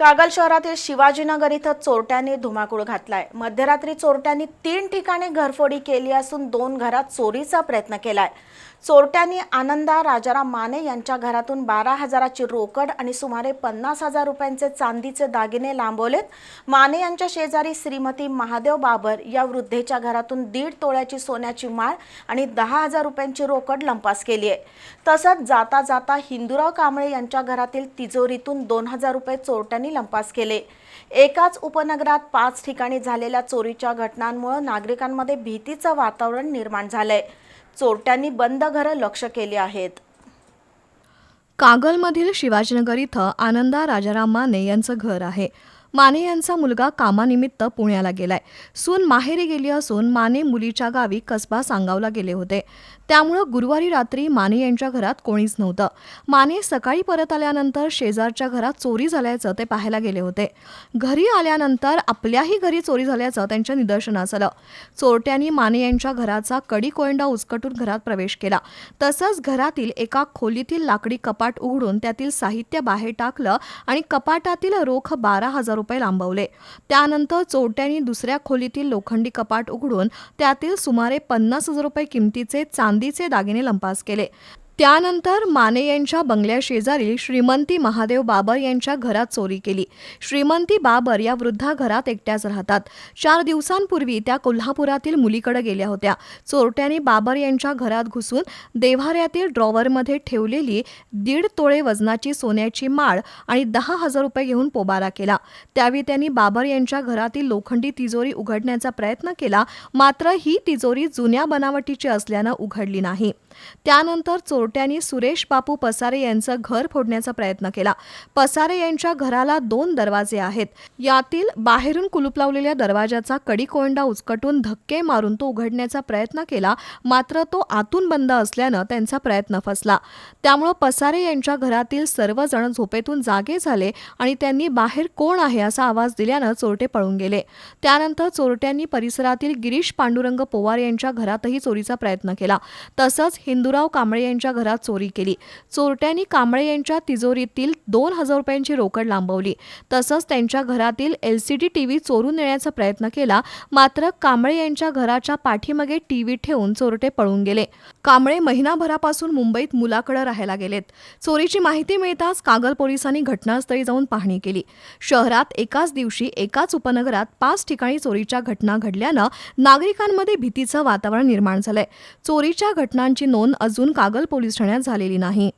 कागल शहरातील शिवाजीनगर इथं चोरट्यांनी धुमाकूळ घातलाय. मध्यरात्री चोरट्यांनी तीन ठिकाणी घरफोडी केली असून दोन घरात चोरीचा प्रयत्न केलाय. चोरट्यांनी आनंदा राजाराम माने यांच्या घरातून बारा हजाराची रोकड आणि सुमारे पन्नास हजार रुपयांचे चांदीचे दागिने लांबवलेत. माने यांच्या शेजारी श्रीमती महादेव बाबर या वृद्धेच्या घरातून दीड तोळ्याची सोन्याची माळ आणि दहा हजार रुपयांची रोकड लंपास केली आहे. तसंच जाता जाता हिंदूराव कांबळे यांच्या घरातील तिजोरीतून दोन हजार रुपये चोरट्यांनी लंपास केले. एकाच उपनगरात पाच ठिकाणी झालेल्या चोरीच्या घटनांमुळे नागरिकांमध्ये भीतीचं वातावरण निर्माण झालंय. चोरट्यांनी बंद घरं लक्ष केली आहेत. कागलमधील शिवाजीनगर इथं आनंदा राजाराम माने यांचं घर आहे. माने यांचा मुलगा कामानिमित्त पुण्याला गेलाय. सून माहेरी गेली असून माने मुलीच्या गावी कसबा सांगावला गेले होते. त्यामुळं गुरुवारी रात्री माने यांच्या घरात कोणीच नव्हतं. माने सकाळी परत आल्यानंतर शेजारच्या घरात चोरी झाल्याचं ते पाहायला गेले होते. घरी आल्यानंतर आपल्याही घरी चोरी झाल्याचं त्यांच्या निदर्शनास आलं. चोरट्यांनी माने यांच्या घराचा कडी कोयंडा उचकटून घरात प्रवेश केला. तसंच घरातील एका खोलीतील लाकडी कपाट उघडून त्यातील साहित्य बाहेर टाकलं आणि कपाटातील रोख बारा हजार रुपये लांबवले. त्यानंतर चोरट्यांनी दुसऱ्या खोलीतील लोखंडी कपाट उघडून त्यातील सुमारे पन्नास हजार रुपये किमतीचे चांदीचे दागिने लंपास केले. त्यानंतर माने यांच्या बंगल्याशेजारील श्रीमंती महादेव बाबर यांच्या घरात चोरी केली. श्रीमंती बाबर या वृद्धा घरात एकट्याच राहतात. चार दिवसांपूर्वी त्या कोल्हापुरातील मुलीकडे गेल्या होत्या. चोरट्यांनी बाबर यांच्या घरात घुसून देव्हाऱ्यातील ड्रॉवरमध्ये ठेवलेली दीड तोळे वजनाची सोन्याची माळ आणि दहा हजार रुपये घेऊन पोबारा केला. त्यावेळी त्यांनी बाबर यांच्या घरातील लोखंडी तिजोरी उघडण्याचा प्रयत्न केला मात्र ही तिजोरी जुन्या बनावटीची असल्यानं उघडली नाही. त्यानंतर चोर चोरट्यांनी सुरेश बापू पसारे यांचं घर फोडण्याचा प्रयत्न केला. पसारे यांच्या घराला दोन दरवाजे आहेत. यातील बाहेरून कुलूप लावलेल्या दरवाजाचा कडी कोंडा उचकटून धक्के मारून तो उघडण्याचा प्रयत्न केला मात्र तो आतून बंद असल्यानं त्यांचा प्रयत्न फसला. त्यामुळं पसारे यांच्या घरातील सर्वजण झोपेतून जागे झाले आणि त्यांनी बाहेर कोण आहे असा आवाज दिल्यानं चोरटे पळून गेले. त्यानंतर चोरट्यांनी परिसरातील गिरीश पांडुरंग पोवार यांच्या घरातही चोरीचा प्रयत्न केला. तसंच हिंदूराव कांबळे यांच्या घरात चोरी केली. चोरट्यांनी कांबळे यांच्या तिजोरीतील दोन हजार रुपयांची रोकड लांबवली. तसंच त्यांच्या घरातील एल सी डी टीव्ही चोरून नेण्याचा प्रयत्न केला. मात्र कांबळे यांच्या घराच्या पाठीमागे टीव्ही ठेवून चोरटे पळून गेले. कांबळे महिनाभरापासून मुंबईत मुलाकडे राहायला गेलेत. चोरीची माहिती मिळताच कागल पोलिसांनी घटनास्थळी जाऊन पाहणी केली. शहरात एकाच दिवशी एकाच उपनगरात पाच ठिकाणी चोरीच्या घटना घडल्यानं नागरिकांमध्ये भीतीचं वातावरण निर्माण झालंय. चोरीच्या घटनांची नोंद अजून कागल पोलीस ठाण्यात झालेली नाही.